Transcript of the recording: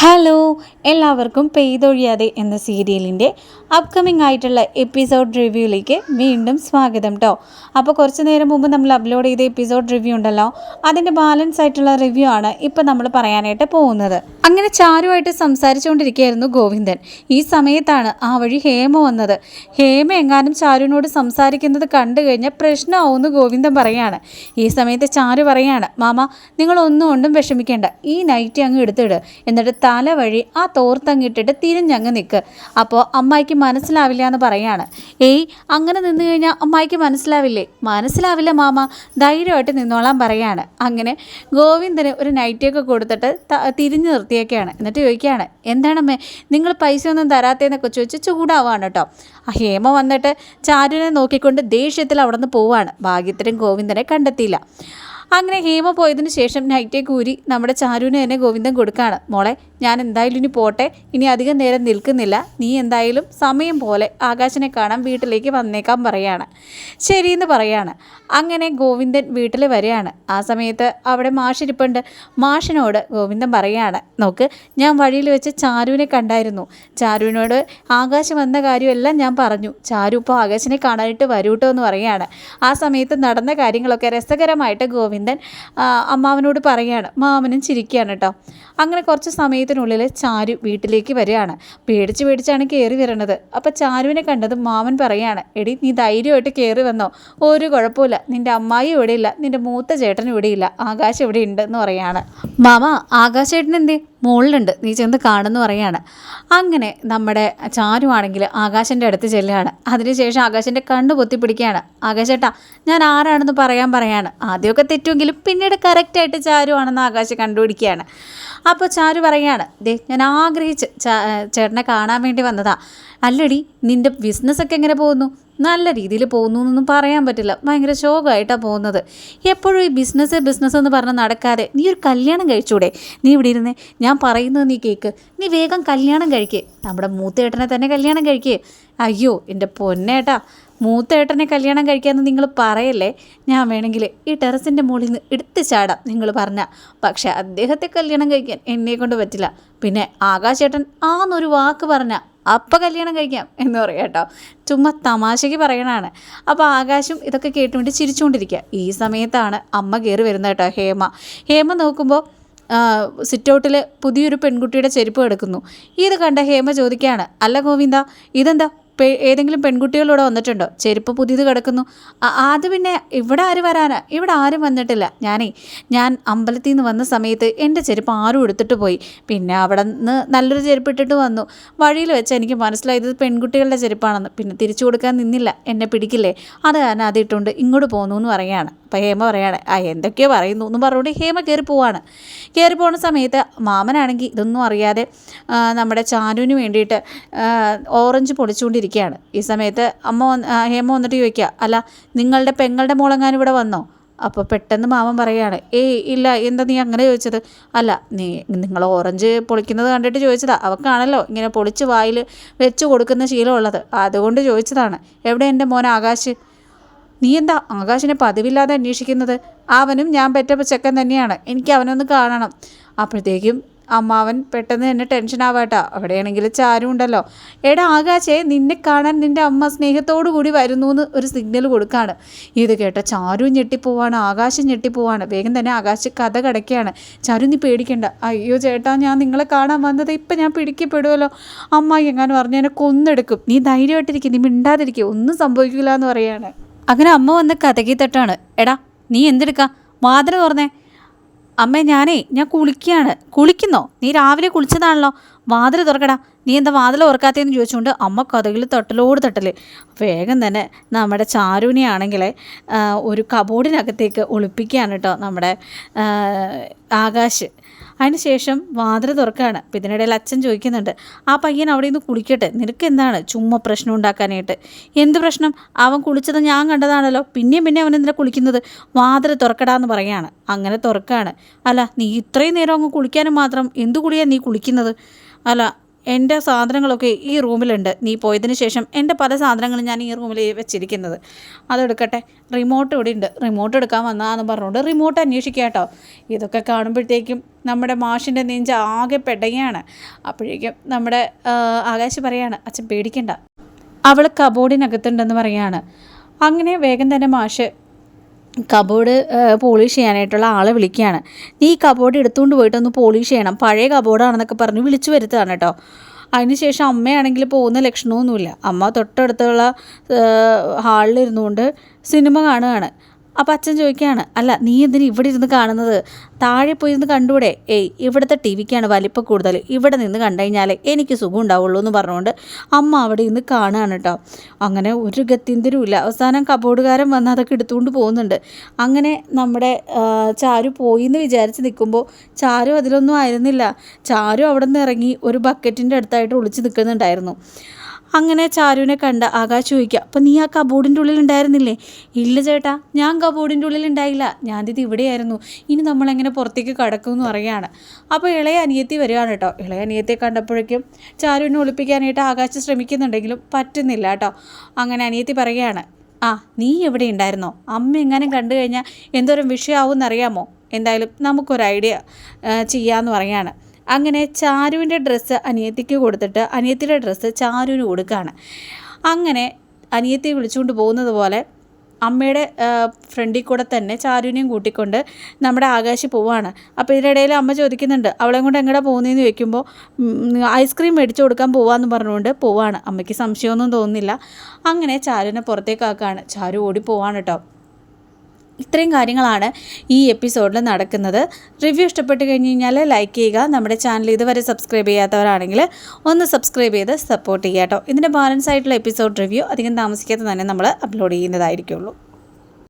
Hello എല്ലാവർക്കും പെയ്തൊഴിയാതെ എന്ന സീരിയലിന്റെ അപ്കമിംഗ് ആയിട്ടുള്ള എപ്പിസോഡ് റിവ്യൂയിലേക്ക് വീണ്ടും സ്വാഗതം കേട്ടോ അപ്പോൾ കുറച്ച് നേരം മുമ്പ് നമ്മൾ അപ്ലോഡ് ചെയ്ത എപ്പിസോഡ് റിവ്യൂ ഉണ്ടല്ലോ അതിന്റെ ബാലൻസ് ആയിട്ടുള്ള റിവ്യൂ ആണ് ഇപ്പോൾ നമ്മൾ പറയാനായിട്ട് പോകുന്നത്. അങ്ങനെ ചാരുമായിട്ട് സംസാരിച്ചുകൊണ്ടിരിക്കുകയായിരുന്നു ഗോവിന്ദൻ. ഈ സമയത്താണ് ആ വഴി ഹേമ വന്നത്. ഹേമ എങ്ങാനും ചാരുവിനോട് സംസാരിക്കുന്നത് കണ്ടു കഴിഞ്ഞാൽ പ്രശ്നമാവുമെന്ന് ഗോവിന്ദൻ പറയാണ്. ഈ സമയത്ത് ചാരു പറയാണ് മാമ നിങ്ങളൊന്നും കൊണ്ടും വിഷമിക്കേണ്ട. ഈ നൈറ്റ് അങ്ങ് എടുത്തിട്. എന്നിട്ട് തല വഴി ആ തോർത്തങ്ങിട്ടിട്ട് തിരിഞ്ഞങ്ങ് നിൽക്ക് അപ്പോൾ അമ്മായിക്ക് മനസ്സിലാവില്ല എന്ന് പറയാണ്. ഏയ് അങ്ങനെ നിന്ന് കഴിഞ്ഞാൽ അമ്മായിക്ക് മനസ്സിലാവില്ലേ? മനസ്സിലാവില്ല മാമ. ധൈര്യമായിട്ട് നിന്നോളാൻ പറയാണ്. അങ്ങനെ ഗോവിന്ദന് ഒരു നൈറ്റിയൊക്കെ കൊടുത്തിട്ട് തിരിഞ്ഞു നിർത്തിയൊക്കെയാണ് എന്നിട്ട് ചോദിക്കുകയാണ് എന്താണമ്മേ നിങ്ങൾ പൈസ ഒന്നും തരാത്തേന്നൊക്കെ ചോദിച്ച് ചൂടാവാണ് കേട്ടോ. ആ ഹേമ വന്നിട്ട് ചാരുവിനെ നോക്കിക്കൊണ്ട് ദേഷ്യത്തിൽ അവിടെ നിന്ന് പോവാണ്. ഭാഗ്യത്തിനും ഗോവിന്ദനെ കണ്ടെത്തിയില്ല. അങ്ങനെ ഹേമ പോയതിന് ശേഷം നൈറ്റേ കൂരി നമ്മുടെ ചാരുവിന് തന്നെ ഗോവിന്ദൻ കൊടുക്കുകയാണ് മോളെ ഞാൻ എന്തായാലും ഇനി പോട്ടെ. ഇനി അധികം നേരം നിൽക്കുന്നില്ല. നീ എന്തായാലും സമയം പോലെ ആകാശനെ കാണാൻ വീട്ടിലേക്ക് വന്നേക്കാൻ പറയാണ്. ശരിയെന്ന് പറയാണ്. അങ്ങനെ ഗോവിന്ദൻ വീട്ടിൽ വരികയാണ്. ആ സമയത്ത് അവിടെ മാഷിരിപ്പുണ്ട്. മാഷിനോട് ഗോവിന്ദൻ പറയാണ്. നോക്ക് ഞാൻ വഴിയിൽ വെച്ച് ചാരുവിനെ കണ്ടായിരുന്നു. ചാരുവിനോട് ആകാശം വന്ന കാര്യമെല്ലാം ഞാൻ പറഞ്ഞു. ചാരു ഇപ്പോൾ ആകാശിനെ കാണാനായിട്ട് വരൂട്ടോ എന്ന് പറയാണ്. ആ സമയത്ത് നടന്ന കാര്യങ്ങളൊക്കെ രസകരമായിട്ട് ഗോവിന്ദൻ അമ്മാവനോട് പറയാണ്. മാമനും ചിരിക്കുകയാണ് കേട്ടോ. അങ്ങനെ കുറച്ച് സമയത്തിനുള്ളിൽ ചാരു വീട്ടിലേക്ക് വരികയാണ്. പേടിച്ച് പേടിച്ചാണ് കയറി വരണത്. അപ്പം ചാരുവിനെ കണ്ടത് മാമൻ പറയാണ് എടി നീ ധൈര്യമായിട്ട് കയറി വന്നോ. ഒരു കുഴപ്പമില്ല. നിന്റെ അമ്മായി ഇവിടെയില്ല. നിന്റെ മൂത്ത ചേട്ടൻ ഇവിടെയില്ല. ആകാശം ഇവിടെ ഉണ്ടെന്ന് പറയാണ്. മാമ ആകാശേട്ടൻ എന്തേ മുകളിലുണ്ട്. നീ ചെന്ന് കാണുമെന്ന് പറയാണ് അങ്ങനെ നമ്മുടെ ചാരുവാണെങ്കിൽ ആകാശന്റെ അടുത്ത് ചെല്ലുകയാണ്. അതിനുശേഷം ആകാശന്റെ കണ്ണ് പൊത്തി പിടിക്കുകയാണ്. ആകാശേട്ടാ ഞാൻ ആരാണെന്ന് പറയാൻ പറയാണ് ആദ്യമൊക്കെ തെറ്റുമെങ്കിലും പിന്നീട് കറക്റ്റായിട്ട് ചാരുവാണെന്ന് ആകാശം കണ്ടുപിടിക്കുകയാണ്. അപ്പോൾ ചാരു പറയാണ് ദേ ഞാൻ ആഗ്രഹിച്ച് ചേട്ടനെ കാണാൻ വേണ്ടി വന്നതാ. അല്ലടി നിന്റെ ബിസിനസ്സൊക്കെ എങ്ങനെ പോകുന്നു? നല്ല രീതിയിൽ പോകുന്നു എന്നൊന്നും പറയാൻ പറ്റില്ല. ഭയങ്കര ശോകമായിട്ടാണ് പോകുന്നത്. എപ്പോഴും ഈ ബിസിനസ് ബിസിനസ് എന്ന് പറഞ്ഞ് നടക്കാതെ നീ ഒരു കല്യാണം കഴിച്ചൂടെ? നീ ഇവിടെ ഇരുന്നേ ഞാൻ പറയുന്നത് നീ കേൾക്ക് നീ വേഗം കല്യാണം കഴിക്കേ. നമ്മുടെ മൂത്തേട്ടനെ തന്നെ കല്യാണം കഴിക്കേ. അയ്യോ എന്റെ പൊന്നേട്ടാ മൂത്തേട്ടനെ കല്യാണം കഴിക്കാമെന്ന് നിങ്ങൾ പറയല്ലേ? ഞാൻ വേണമെങ്കിൽ ഈ ടെറസിന്റെ മുകളിൽ നിന്ന് എടുത്ത് ചാടാം നിങ്ങൾ പറഞ്ഞ. പക്ഷേ അദ്ദേഹത്തെ കല്യാണം കഴിക്കാൻ എന്നെ കൊണ്ട് പറ്റില്ല. പിന്നെ ആകാശേട്ടൻ ആന്നൊരു വാക്ക് പറഞ്ഞ. അപ്പം കല്യാണം കഴിക്കാം എന്ന് പറയാം കേട്ടോ. ചുമ്മാ തമാശയ്ക്ക് പറയണതാണ്. അപ്പോൾ ആകാശം ഇതൊക്കെ കേട്ടുകൊണ്ട് ചിരിച്ചുകൊണ്ടിരിക്കുക ഈ സമയത്താണ് അമ്മ കയറി വരുന്നത് കേട്ടോ ഹേമ. ഹേമ നോക്കുമ്പോൾ സിറ്റൗട്ടിൽ പുതിയൊരു പെൺകുട്ടിയുടെ ചെരുപ്പ് കിടക്കുന്നു. ഇത് കണ്ട ഹേമ ചോദിക്കുകയാണ് അല്ല ഗോവിന്ദ ഇതെന്താ? ഏതെങ്കിലും പെൺകുട്ടികളിവിടെ വന്നിട്ടുണ്ടോ? ചെരുപ്പ് പുതിയത് കിടക്കുന്നു. അത് പിന്നെ ഇവിടെ ആര് വരാനാ? ഇവിടെ ആരും വന്നിട്ടില്ല. ഞാനേ ഞാൻ അമ്പലത്തിൽ നിന്ന് വന്ന സമയത്ത് എന്റെ ചെരുപ്പ് ആരും എടുത്തിട്ട് പോയി. പിന്നെ അവിടെ നിന്ന് നല്ലൊരു ചെരുപ്പ് ഇട്ടിട്ട് വന്നു. വഴിയിൽ വെച്ച് എനിക്ക് മനസ്സിലായത് പെൺകുട്ടികളുടെ ചെരുപ്പാണെന്ന്. പിന്നെ തിരിച്ചു കൊടുക്കാൻ നിന്നില്ല. എന്നെ പിടിക്കില്ലേ? അത് കാരണം അത് ഇട്ടുകൊണ്ട് ഇങ്ങോട്ട് പോകുന്നു എന്ന് പറയുകയാണ്. അപ്പോൾ ഹേമ പറയുകയാണ് ആ എന്തൊക്കെയോ പറയുന്നു എന്ന് പറഞ്ഞുകൊണ്ട് ഹേമ കയറി പോവാണ്. കയറി പോകുന്ന സമയത്ത് മാമനാണെങ്കിൽ ഇതൊന്നും അറിയാതെ നമ്മുടെ ചാനുവിന് വേണ്ടിയിട്ട് ഓറഞ്ച് ഓറഞ്ച് പൊളിച്ചുകൊണ്ടിരിക്കുകയാണ് ഈ സമയത്ത് അമ്മ ഹേമ വന്നിട്ട് ചോദിക്കുക അല്ല നിങ്ങളുടെ പെങ്ങളുടെ മോളെങ്ങാനും ഇവിടെ വന്നോ? അപ്പോൾ പെട്ടെന്ന് മാമൻ പറയുകയാണ് ഏയ് ഇല്ല എന്താ നീ അങ്ങനെ ചോദിച്ചത്? അല്ല നീ നിങ്ങൾ ഓറഞ്ച് പൊളിക്കുന്നത് കണ്ടിട്ട് ചോദിച്ചതാ. അവക്കാണല്ലോ ഇങ്ങനെ പൊളിച്ച് വായിൽ വെച്ച് കൊടുക്കുന്ന ശീലമുള്ളത് അതുകൊണ്ട് ചോദിച്ചതാണ്. എവിടെ എന്റെ മോൻ ആകാശ്? നീ എന്താ ആകാശിനെ പതിവില്ലാതെ അന്വേഷിക്കുന്നത്? അവനും ഞാൻ പറ്റ ചെക്കൻ തന്നെയാണ്. എനിക്ക് അവനൊന്ന് കാണണം. അപ്പോഴത്തേക്കും അമ്മാവൻ പെട്ടെന്ന് തന്നെ ടെൻഷൻ ആവാട്ടോ. അവിടെയാണെങ്കിൽ ചാരും ഉണ്ടല്ലോ. എടാ ആകാശേ നിന്നെ കാണാൻ നിന്റെ അമ്മ സ്നേഹത്തോടു കൂടി വരുന്നു എന്ന് ഒരു സിഗ്നൽ കൊടുക്കാണ്. ഇത് കേട്ട ചാരു ഞെട്ടിപ്പോവാണ് ആകാശം ഞെട്ടിപ്പോവാണ്. വേഗം തന്നെ ആകാശ് കഥ കടക്കുകയാണ്. ചാരു നീ പേടിക്കണ്ട. അയ്യോ ചേട്ടാ ഞാൻ നിങ്ങളെ കാണാൻ വന്നത് ഇപ്പം ഞാൻ പിടിക്കപ്പെടുമല്ലോ അമ്മ എങ്ങാനും പറഞ്ഞു എന്നെ കൊന്നെടുക്കും. നീ ധൈര്യമായിട്ടിരിക്കും നീ മിണ്ടാതിരിക്കുക ഒന്നും സംഭവിക്കില്ല എന്ന് പറയാണ്. അങ്ങനെ അമ്മ വന്ന് കഥകി തട്ടാണ്. എടാ നീ എന്തെടുക്കാം? വാതിൽ തുറന്നേ. അമ്മേ ഞാനേ ഞാൻ കുളിക്കുകയാണ്. കുളിക്കുന്നോ? നീ രാവിലെ കുളിച്ചതാണല്ലോ. വാതിൽ തുറക്കടാ. നീ എന്താ വാതിൽ ഓർക്കാത്തതെന്ന് ചോദിച്ചുകൊണ്ട് അമ്മ കഥകിൽ തട്ടലോട് തട്ടൽ. വേഗം തന്നെ നമ്മുടെ ചാരുവിനെ ആണെങ്കിൽ ഒരു കബോർഡിനകത്തേക്ക് ഒളിപ്പിക്കുകയാണ് കേട്ടോ നമ്മുടെ ആകാശ്. അതിനുശേഷം വാതിൽ തുറക്കുകയാണ്. അപ്പം ഇതിനിടയിൽ അച്ഛൻ ചോദിക്കുന്നുണ്ട് ആ പയ്യൻ അവിടെ നിന്ന് കുളിക്കട്ടെ? നിനക്ക് എന്താണ് ചുമ്മാ പ്രശ്നം ഉണ്ടാക്കാനായിട്ട്? എന്ത് പ്രശ്നം? അവൻ കുളിച്ചത് ഞാൻ കണ്ടതാണല്ലോ. പിന്നെയും പിന്നെ അവൻ എന്തിനാ കുളിക്കുന്നത്? വാതിൽ തുറക്കടാന്ന് പറയാണ്. അങ്ങനെ തുറക്കുകയാണ്. അല്ല നീ ഇത്രയും നേരം അങ്ങ് കുളിക്കാനും മാത്രം എന്തു കുളിയാണ് നീ കുളിക്കുന്നത്? അല്ല എന്റെ സാധനങ്ങളൊക്കെ ഈ റൂമിലുണ്ട്. നീ പോയതിന് ശേഷം എന്റെ പല സാധനങ്ങളും ഞാൻ ഈ റൂമിൽ വെച്ചിരിക്കുന്നത്. അതെടുക്കട്ടെ. റിമോട്ട് ഇവിടെ ഉണ്ട് റിമോട്ട് എടുക്കാൻ വന്നതാന്ന് പറഞ്ഞുകൊണ്ട് റിമോട്ട് അന്വേഷിക്കുക കേട്ടോ. ഇതൊക്കെ കാണുമ്പോഴത്തേക്കും നമ്മുടെ മാഷിന്റെ നെഞ്ച് ആകെ പെടയാണ് അപ്പോഴേക്കും നമ്മുടെ ആകാശ് പറയാണ് അച്ഛൻ പേടിക്കണ്ട. അവൾ കബോർഡിനകത്തുണ്ടെന്ന് പറയാണ്. അങ്ങനെ വേഗം തന്നെ മാഷ് കബോർഡ് പോളിഷ് ചെയ്യാനായിട്ടുള്ള ആളെ വിളിക്കുകയാണ്. നീ ഈ കബോർഡ് എടുത്തുകൊണ്ട് പോയിട്ടൊന്ന് പോളിഷ് ചെയ്യണം. പഴയ കബോർഡാണെന്നൊക്കെ പറഞ്ഞ് വിളിച്ചു വരുത്തുകയാണ് കേട്ടോ അതിനുശേഷം അമ്മയാണെങ്കിൽ പോകുന്ന ലക്ഷണമൊന്നുമില്ല. അമ്മ തൊട്ടടുത്തുള്ള ഹാളിലിരുന്നുകൊണ്ട് സിനിമ കാണുകയാണ്. അപ്പം അച്ഛൻ ചോദിക്കുകയാണ് അല്ല നീ എന്തിനു ഇവിടെ ഇരുന്ന് കാണുന്നത്? താഴെ പോയി ഇരുന്ന് കണ്ടുകൂടെ ഏയ് ഇവിടുത്തെ ടി വിക്കാണ് വലിപ്പം കൂടുതൽ. ഇവിടെ നിന്ന് കണ്ടു കഴിഞ്ഞാൽ എനിക്ക് സുഖം ഉണ്ടാവുള്ളൂ എന്ന് പറഞ്ഞുകൊണ്ട് അമ്മ അവിടെ ഇന്ന് കാണുകയാണ് കേട്ടോ. അങ്ങനെ ഒരു ഗത്യന്തരവും അവസാനം കബോർഡുകാരൻ വന്ന് അതൊക്കെ എടുത്തുകൊണ്ട് പോകുന്നുണ്ട്. അങ്ങനെ നമ്മുടെ ചാരു പോയി എന്ന് വിചാരിച്ച് നിൽക്കുമ്പോൾ ചാരു അതിലൊന്നും ആയിരുന്നില്ല. ചാരു അവിടെ നിന്ന് ഇറങ്ങി ഒരു ബക്കറ്റിന്റെ അടുത്തായിട്ട് ഒളിച്ച് നിൽക്കുന്നുണ്ടായിരുന്നു. അങ്ങനെ ചാരുവിനെ കണ്ട ആകാശ് ചോദിക്കുക അപ്പം നീ ആ കബോർഡിന്റെ ഉള്ളിൽ ഉണ്ടായിരുന്നില്ലേ? ഇല്ല ചേട്ടാ ഞാൻ കബോർഡിന്റെ ഉള്ളിൽ ഉണ്ടായില്ല. ഞാൻ ഇത് ഇവിടെയായിരുന്നു. ഇനി നമ്മളെങ്ങനെ പുറത്തേക്ക് കടക്കും എന്ന് പറയുകയാണ്. അപ്പോൾ ഇളയ അനിയത്തി വരികയാണ് കേട്ടോ. ഇളയ അനിയത്തിയെ കണ്ടപ്പോഴേക്കും ചാരുവിനെ ഒളിപ്പിക്കാനായിട്ട് ആകാശ് ശ്രമിക്കുന്നുണ്ടെങ്കിലും പറ്റുന്നില്ല കേട്ടോ. അങ്ങനെ അനിയത്തി പറയുകയാണ് ആ നീ എവിടെ ഉണ്ടായിരുന്നോ? അമ്മ എങ്ങനെ കണ്ടു കഴിഞ്ഞാൽ എന്തോരം വിഷയമാവും എന്നറിയാമോ എന്തായാലും നമുക്കൊരു ഐഡിയ ചെയ്യാമെന്ന് പറയുകയാണ്. അങ്ങനെ ചാരുവിന്റെ ഡ്രസ്സ് അനിയത്തിക്ക് കൊടുത്തിട്ട് അനിയത്തിയുടെ ഡ്രസ്സ് ചാരുവിന് കൊടുക്കുകയാണ്. അങ്ങനെ അനിയത്തി വിളിച്ചുകൊണ്ട് പോകുന്നത് പോലെ അമ്മയുടെ ഫ്രണ്ടിൽ കൂടെ തന്നെ ചാരുവിനെയും കൂട്ടിക്കൊണ്ട് നമ്മുടെ ആകാശി പോവാണ്. അപ്പോൾ ഇതിനിടയിൽ അമ്മ ചോദിക്കുന്നുണ്ട് അവളെ കൊണ്ട് എങ്ങടെ പോകുന്നതെന്ന് ചോദിക്കുമ്പോൾ ഐസ്ക്രീം മേടിച്ചു കൊടുക്കാൻ പോവാന്ന് പറഞ്ഞുകൊണ്ട് പോവാണ്. അമ്മയ്ക്ക് സംശയമൊന്നും തോന്നുന്നില്ല. അങ്ങനെ ചാരുവിനെ പുറത്തേക്കാക്കാണ് ചാരു ഓടി പോവാണ് കേട്ടോ. ഇത്രയും കാര്യങ്ങളാണ് ഈ എപ്പിസോഡിൽ നടക്കുന്നത്. റിവ്യൂ ഇഷ്ടപ്പെട്ട് കഴിഞ്ഞ് കഴിഞ്ഞാൽ ലൈക്ക് ചെയ്യുക. നമ്മുടെ ചാനൽ ഇതുവരെ സബ്സ്ക്രൈബ് ചെയ്യാത്തവരാണെങ്കിൽ ഒന്ന് സബ്സ്ക്രൈബ് ചെയ്ത് സപ്പോർട്ട് ചെയ്യുക കേട്ടോ. ഇതിന്റെ ബാലൻസ് ആയിട്ടുള്ള എപ്പിസോഡ് റിവ്യൂ അധികം താമസിക്കാതെ തന്നെ നമ്മൾ അപ്ലോഡ് ചെയ്യുന്നതായിരിക്കുള്ളൂ.